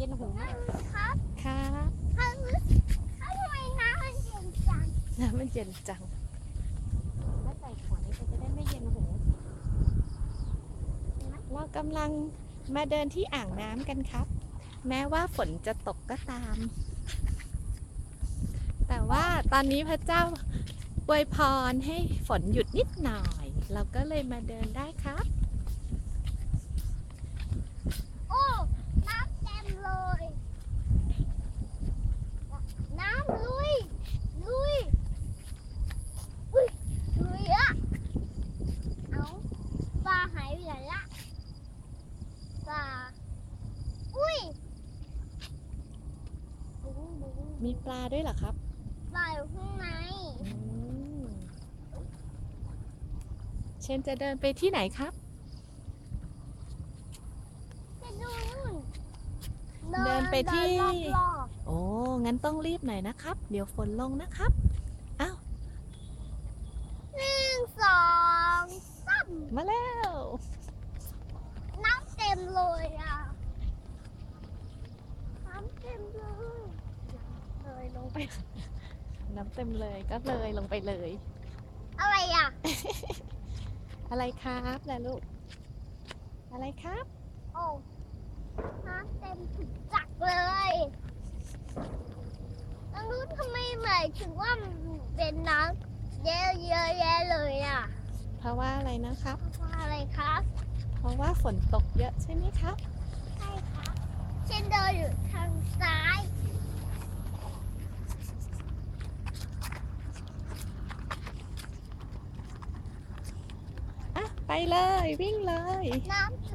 เย็นหูมากครับครับถ้าถ้าทำไมน้ำมันเย็นจังน้ำมันเย็นจังแล้วใส่ขวดนี้จะได้ไม่เย็นหูเรากำลังมาเดินที่อ่างน้ำกันครับ แม้ว่าฝนจะตกก็ตาม แต่ว่าตอนนี้พระเจ้าอวยพรให้ฝนหยุดนิดหน่อย เราก็เลยมาเดินได้ครับ โอ้ น้ำเต็มเลย น้ำลุย ลุย อุ้ยลุยอะเอาปลาหายไปไหนละปลา อุ้ยบุ้งบุ้ง มีปลาด้วยเหรอครับ ปลาอยู่ข้างในอืมเชนจะเดินไปที่ไหนครับ ไปดูนู่นเดินไปที่เดินรอบโอ้ งั้นต้องรีบหน่อยนะครับ เดี๋ยวฝนลงนะครับ อ้าว ๆหนึ่งสองสาม มาแล้ว น้ำเต็มเลยอะ น้ำเต็มเลย เลยลงไป น้ำเต็มเลยก็เลยลงไปเลย อะไรอะ อะไรครับล่ะลูก อะไรครับ โอ้น้ำเต็มถุงจักรเลยแล้วนู้นทำไมหมายถึงว่ามันเป็นน้ำเยอะเยอะแยะเลยอะเพราะว่าอะไรนะครับ เพราะอะไรครับ เพราะว่าฝนตกเยอะใช่ไหมครับ ใช่ครับเช่นเดินอยู่ทางซ้าย อะ ไปเลยวิ่งเลย น้ำ